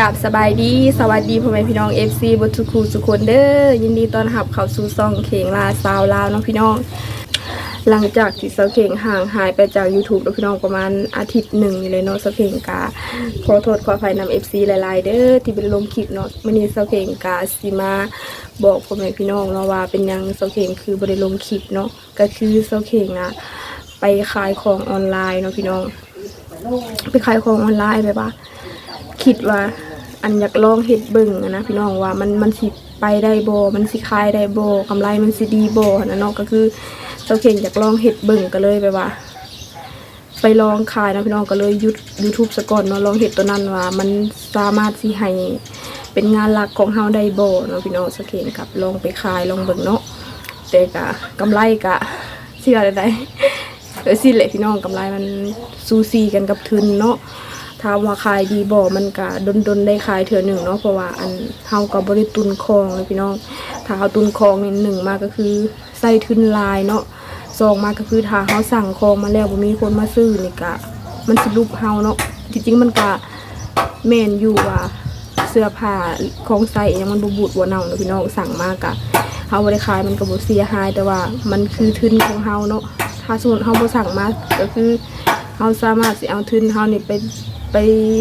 กับสบายดี สวัสดีพ่อแม่พี่น้อง FC บทุกคูสุกคนเด้อยินดีต้อนรับเข้าสู่ซองเข่งลาซาวลาวเนาะพี่น้อง หลังจากที่เสาเข่งห่างหายไปจาก YouTube แล้วพี่น้องประมาณอาทิตย์หนึ่งเลยเนาะเสาเข่งกาขอโทษขออภัยนำ FC หลายๆ เด้อที่เป็นลงคลิปเนาะวันนี้เสาเข่งกาสิมาบอกพ่อแม่พี่น้องเนาะว่าเป็นยังเสาเข่งคือบ่ได้ลงคลิปเนาะก็คือเสาเข่งอะไปขายของออนไลน์เนาะพี่น้อง ไปขายของออนไลน์ไปปะ คิดว่าอันอยากลองเฮ็ดเบิ่งอะนะพี่น้องว่ามันมันสิไปได้บ่มันสิขายได้บ่กำไรมันสิดีบ่นะเนาะก็คือเจ้าเข่งอยากลองเฮ็ดเบิ่งก็เลยแบบว่า ไปลองขายนะพี่น้องก็เลยยุด YouTube ซะก่อนเนาะลองเฮ็ดตัวนั้นว่า มันสามารถสิให้เป็นงานหลักของเฮาได้บ่เนาะพี่น้องสักเข่งกับลองไปขายลองเบิ่งเนาะแต่ก็กำไรก็เชื่อได้เออสิแหละพี่น้องกำไรมันซูซีกันกับทุนเนาะ ถามว่าขายดีบ่ มันก็ดนๆได้ขายเถื่อหนึ่งเนาะ เพราะว่าอันเฮาก็บ่ได้ตุนคองเลยพี่น้อง ถ้าเอาตุนคองนี่หนึ่งมาก็คือใส่ทุนลายเนาะสองมาก็คือถ้าเฮาสั่งคองมาแล้วบ่มีคนมาซื้อนี่ก็มันสิลุกเฮาเนาะที่จริงมันก็แม่นอยู่ว่าเสื้อผ้าของใส่ยังมันบ่บูดบ่เน่าเนาะพี่น้องสั่งมากะเฮาบ่ได้ขายมันก็บ่เสียหายแต่ว่ามันคือทุนของเฮาเนาะ ถ้าสมมุติเฮาบ่สั่งมาก็คือเฮาสามารถสิเอาทุนเฮานี่ไป ไป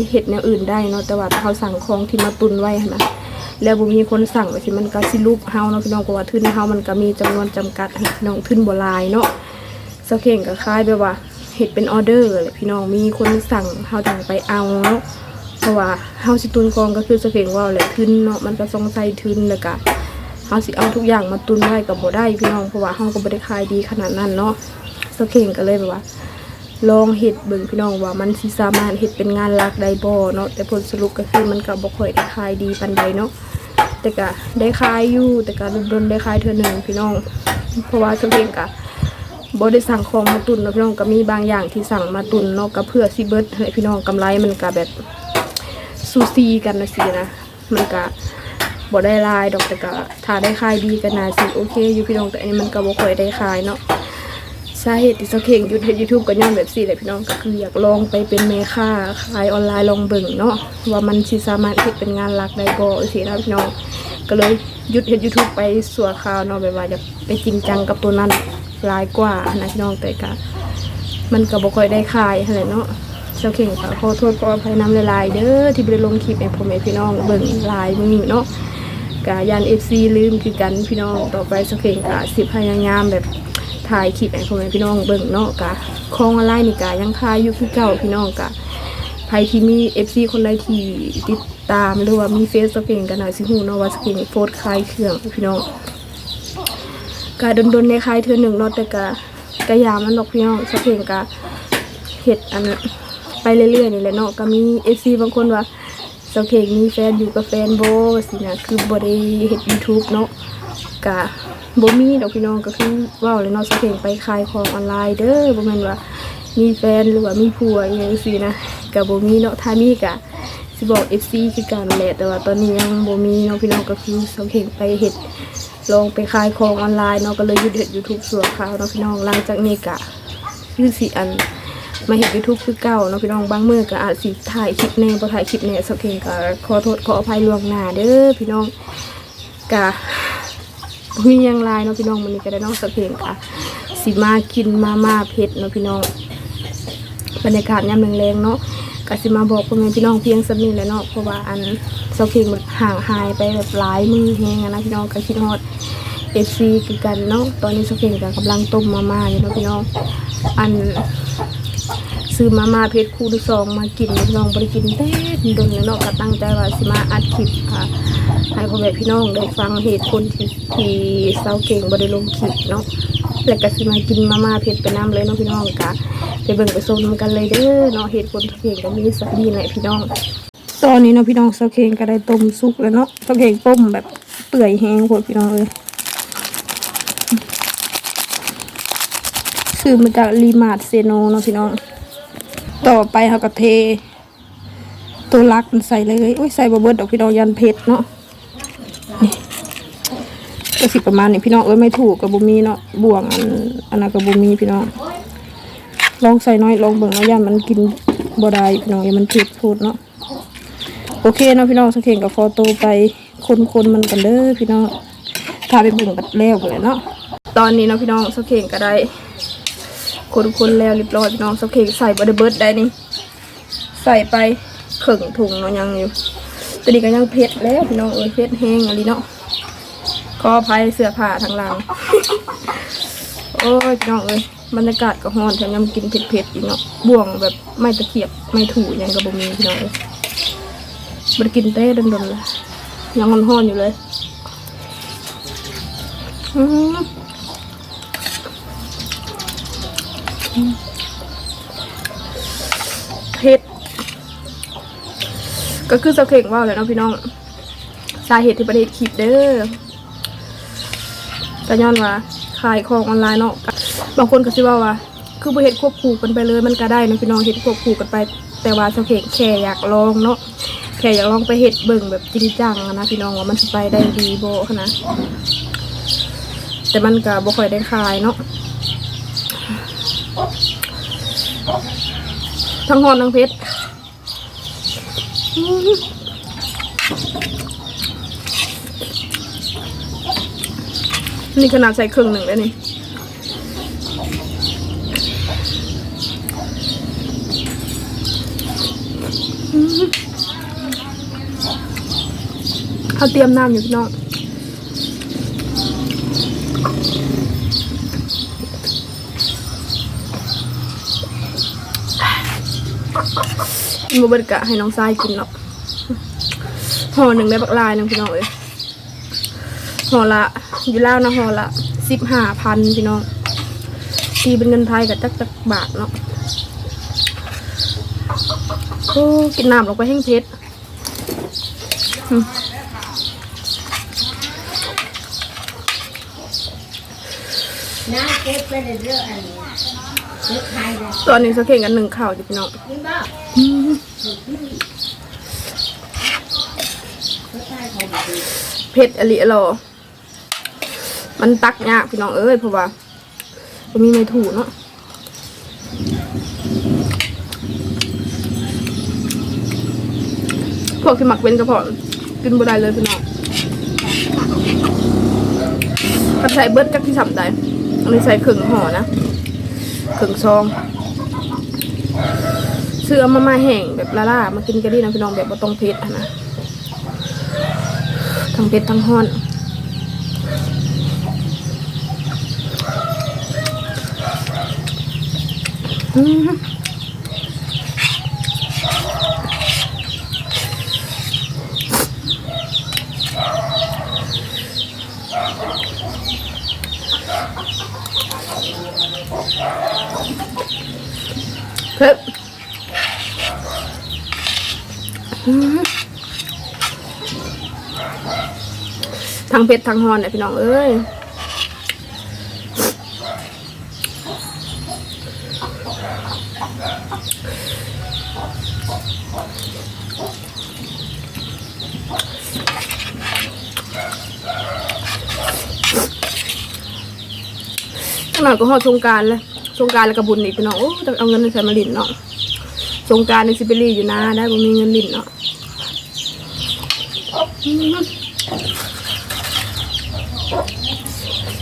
เห็ดแนวอื่นได้เนาะแต่ว่าเขาสั่งของที่มาตุนไว้นะแล้วบ่มีคนสั่งไปสิมันก็สิลูกเฮาเนาะพี่น้องเพราะว่าทุนเฮามันก็มีจำนวนจำกัดพี่น้องทุนบ่ลายเนาะสเข่งก็คล้ายแบบว่าเห็ดเป็นออเดอร์เลยพี่น้องมีคนสั่งเฮาถึงไปเอาเนาะเพราะว่าเฮาสิตุนของก็คือสเข่งว่าแหละทุนเนาะมันก็ต้องใส่ทุนแล้วก็เฮาสิเอาทุกอย่างมาตุนไว้ก็บ่ได้พี่น้องเพราะว่าเฮาก็บ่ได้ขายดีขนาดนั้นเนาะสเข่งก็เลยแบบว่า ลองเฮ็ดเบิ่งพี่น้องว่ามันสิสามารถเฮ็ดเป็นงานหลักได้บ่เนาะแต่ผลสรุปก็คือมันก็บ่ค่อยได้ขายดีปานใดเนาะแต่ก็ได้ขายอยู่แต่ก็ดนได้ขายเทื่อหนึงพี่น้อง เพราะว่าตัวเองก็บ่ได้สั่งของมาตุนเนาะพี่น้องก็มีบางอย่างที่สั่งมาตุนเนาะก็เพื่อสิเบิดให้พี่น้องกำไรมันก็แบบซูซีกันนะสินะมันก็บ่ได้รายดอกแต่ก็ถ้าได้ขายดีก็น่าสิโอเคอยู่พี่น้องแต่อันนี้มันก็บ่ค่อยได้ขายเนาะ สาเหตุที่สเข่งหยุดเฮ็ดยูทูบก็ย้อนแบบสี่เลยพี่น้องก็คืออยากลองไปเป็นแม่ค้าขายออนไลน์ลองเบิ่งเนาะว่ามันสิสามารถเฮ็ดเป็นงานหลักได้บ่สินะพี่น้องก็เลยหยุดเฮ็ดยูทูบไปสัวคราวเนาะแบบว่าจะไปจริงจังกับตัวนั้นหลายกว่านะพี่น้องแต่ก็มันก็บ่ค่อยได้ขายหั่นแหละเนาะเสาเข่งก็ขอโทษขออภัยนำหลายๆเด้อที่บ่ได้ลงคลิปให้พ่อแม่พี่น้องเบิ่งหลายมื้อเนาะก็ยาน FC ลืมคือกันพี่น้องต่อไปเสาเข่งก็สิพยายามแบบ ถ่ายคลิปให้พ่อแม่พี่น้องเบิ่งเนาะกะของออนไลน์นี่กะยังคายอยู่คือเก่าพี่น้องกะใครที่มี FC คนใดที่ติดตามหรือว่ามีเฟซสเปนกันหน่าสิฮู้เนาะว่าสกินโฟดคลายเครื่องพี่น้องกะดนๆในคลายเทื่อหนึ่งเนาะแต่กะกะยามันดอกพี่น้องสเปนกะเฮ็ดอันไปเรื่อยๆนี่แหละเนาะก็มี FC บางคนว่าสเก่งมีแฟนอยู่กับแฟนโบสินะคือบ่ได้เฮ็ด YouTube เนาะกะ บ่มีดอกพี่น้องก็คือว้าเลยเนาะสเก่งไปขายของออนไลน์เด้อบ่แม่นว่ามีแฟนหรือว่ามีผัวอหยังซี่นะก็บ่มีเนาะถ้ามีก็สิบอก FC คือกันแหละแต่ว่าตอนนี้ยังบ่มีเนาะพี่น้องก็คือสเก่งไปเฮ็ดลองไปขายของออนไลน์เนาะก็เลยหยุดเฮ็ด YouTube ส่วนคราวเนาะพี่น้องหลังจากนี้ก็คือสิอันมาเฮ็ด YouTube คือเก่าเนาะพี่น้องบางมือก็อาจสิถ่ายคลิปแน่บ่ถ่ายคลิปแน่สเก่งก็ขอโทษขออภัยล่วงหน้าเด้อพี่น้องก็ มีหยังลายเนาะพี่น้องมันนี้ก็ได้น้องสะเพลงค่ะสิมากินมาม่าเผ็ดเนาะพี่น้องบรรยากาศยามแรงๆเนาะก็สิมาบอกพ่อแม่พี่น้องเพียงสักนิดแหละเนาะเพราะว่าอันสะเพลงมันห่างหายไปแบบหลายมือแฮงอะนะพี่น้องก็คิดฮอดเอฟซีคือกันเนาะตอนนี้สะเพลงก็กำลังต้มมาม่าอยู่เนาะพี่น้องอัน ซื้อมาม่าเพชรคู่ที่สองมากินน้องบริกินเต้นดนแล้วเนาะก็ตั้งใจว่าสิมาอัดคลิปค่ะให้พ่อแม่พี่น้องได้ฟังเหตุผลที่ที่เศร้าเก่งบริลงคลิปเนาะแล้วก็สิมากินมาม่าเพชรไปน้ำเลยเนาะพี่น้องกะไปเบิ่งไปชมกันเลยเด้อเนาะเหตุผลเศร้าเก่งก็มีสักดีแหละพี่น้องตอนนี้เนาะพี่น้องเศร้าเก่งก็ได้ต้มสุกแล้วเนาะเศร้าเก่งต้มแบบเปื่อยแห้งโพดพี่น้องเลยซื้อมาจากรีมาร์ทเซโนเนาะพี่น้อง ต่อไปเขาก็เท ตัวลักมันใส่เลยอุ้ยใส่บะเบิดดอกพี่น้องยันเพชรเนาะนี่ก็สิประมาณนี้พี่น้องเอ้ยไม่ถูกกับบุมีเนาะบ่วงอันอันนั้นกับบุมีพี่น้องลองใส่น้อยลองเบิ่งเนาะยันมันกินบ่ได้พี่น้องยันมันเผ็ดพูดเนาะโอเคเนาะพี่น้องสังเกตกับฟอโตวไปคนคนมันกันเด้อพี่น้องพาไปเบิ่งกันแล้วกันเลยเนาะตอนนี้เนาะพี่น้องสังเกตก็ได้ คนคนแล้วเรียบร้อยพี่น้องสังเกใส่บไดเบิร์ดได้นี่ใส่ไปเข่งถุงเนาะยังอยู่ตัวนี้ก็ยังเพชรแล้วพี่น้องเอ้ยเพชรแห้งอะไรเนาะขออภัยเสื้อผ้าทางหลังโอ้ยพี่น้องเอ้ยบรรยากาศก็ฮ้อนแถมยังกินเผ็ดๆอีกเนาะบ่วงแบบไม่ตะเกียบไม่ถูยังกับบ่มีพี่น้องเอ้ยบ่ได้กินเต้ดนๆเลยยังฮ้อนๆอยู่เลยอืมอืม เผ็ด ก็คือสะเข่งว่าเลยเนาะพี่น้อง สาเหตุที่ประเทศคลิปเด้อก็ย้อนว่าขายของออนไลน์เนาะ บางคนก็สิว่าว่า คือบ่เฮ็ดควบคู่กันไปเลยมันก็ได้เนาะพี่น้องเฮ็ดควบคู่กันไป แต่ว่าสะเข่งแค่อยากลองเนาะ แค่อยากลองไปเฮ็ดเบิ่งแบบจริงจังนะพี่น้องว่ามันไปได้ดีโบนะ แต่มันก็บ่ค่อยได้ขายเนาะ ทั้งฮอนทั้งเพชรนี่ขนาดใส่ครึ่งหนึ่งแล้วนี่เขาเตรียมน้ำอยู่พี่น้อง มเบิดกะให้น้องทรายกินเนาะห่อหนึ่งได้บักลายนึงพี่น้องเอ้ยห่อละอยู่แล้วนะห่อละสิบห้าพันพี่น้องตีเป็นเงินไทยกับจักจักบาทเนาะโอ้กินน้ำลงไปแห้งเพชรน้าเก็บไปเรื่อยๆอันนี้ ตอนนี้สักเข่งกันหนึ่งข่าวอยู่พี่น้องกินบ้าเก็บไทยของดีเพชรอลิอรอมันตักยากพี่น้องเอ้ยเพราะว่าบ่มีไม่ถูกเนาะพวกที่หมักเป็นกระเพาะกินบ่ได้เลยพี่น้องก็ใส่เบิร์ดจักที่สำได้อันนี้ใส่ครึ่งห่อนะ ครึ่งซองเสื้อมามาแห้งแบบละล่ามากินกันดีนะพี่น้องแบบบ่ต้องเผ็ดนะทั้งเผ็ดทั้งห้อนอืม เผ็ดอืมทั้งเผ็ดทั้งฮอนเนี่ยพี่น้องเอ้ยขนาดก็ฮอดสงการเลย สงการแล้วก็บุญอีกพี่น้องโอ้จะเอาเงินใส่มาลินเนาะสงการในซิเบรีอยู่นะได้บ่มีเงินลินเนาะ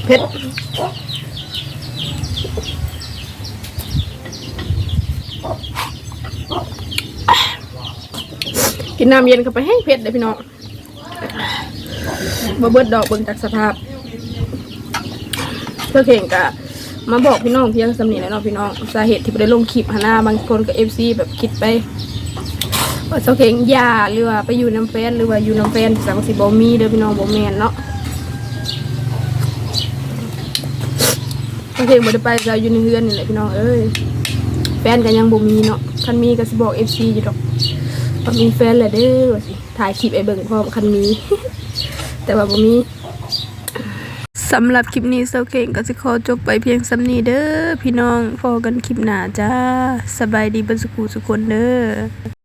เผ็ดกินน้ำเย็นเข้าไปแห้งเผ็ดเลยพี่น้องบ่เบิดดอกเบิ่งจากสภาพเพื่อเข่งกะ มาบอกพี่น้องเพียงสำเนีแหล้วเนาะพี่น้องสาเหตุที่บ่ได้ลงคลิปหนนาบางคนก็เอฟซีแบบคิดไปว่าเจ้าเข่งยาหรือว่าไปอยู่น้ำแฟนหรือว่าอยู่น้ำแฟนสังสิบ่มีเด้อพี่น้องบ่แม่นเนาะโอเคบ่ได้ไปจะอยู่ในเฮือนนี่แหละพี่น้องเอ้ยแฟนก็ยังบ่มีเนาะคันมีก็สิบอก FC อยู่ดอกว่ามีแฟนแหล้วเด้อว่าสิถ่ายคลิปไอ้เบิ่งพร้อมคันมีแต่ว่าบ่มี สำหรับคลิปนี้เซาเก่งก็จะขอจบไปเพียงสำนีเด้อพี่น้องพอกันคลิปหน้าจ้า สบายดีเบ่สุขสุขคนเด้อ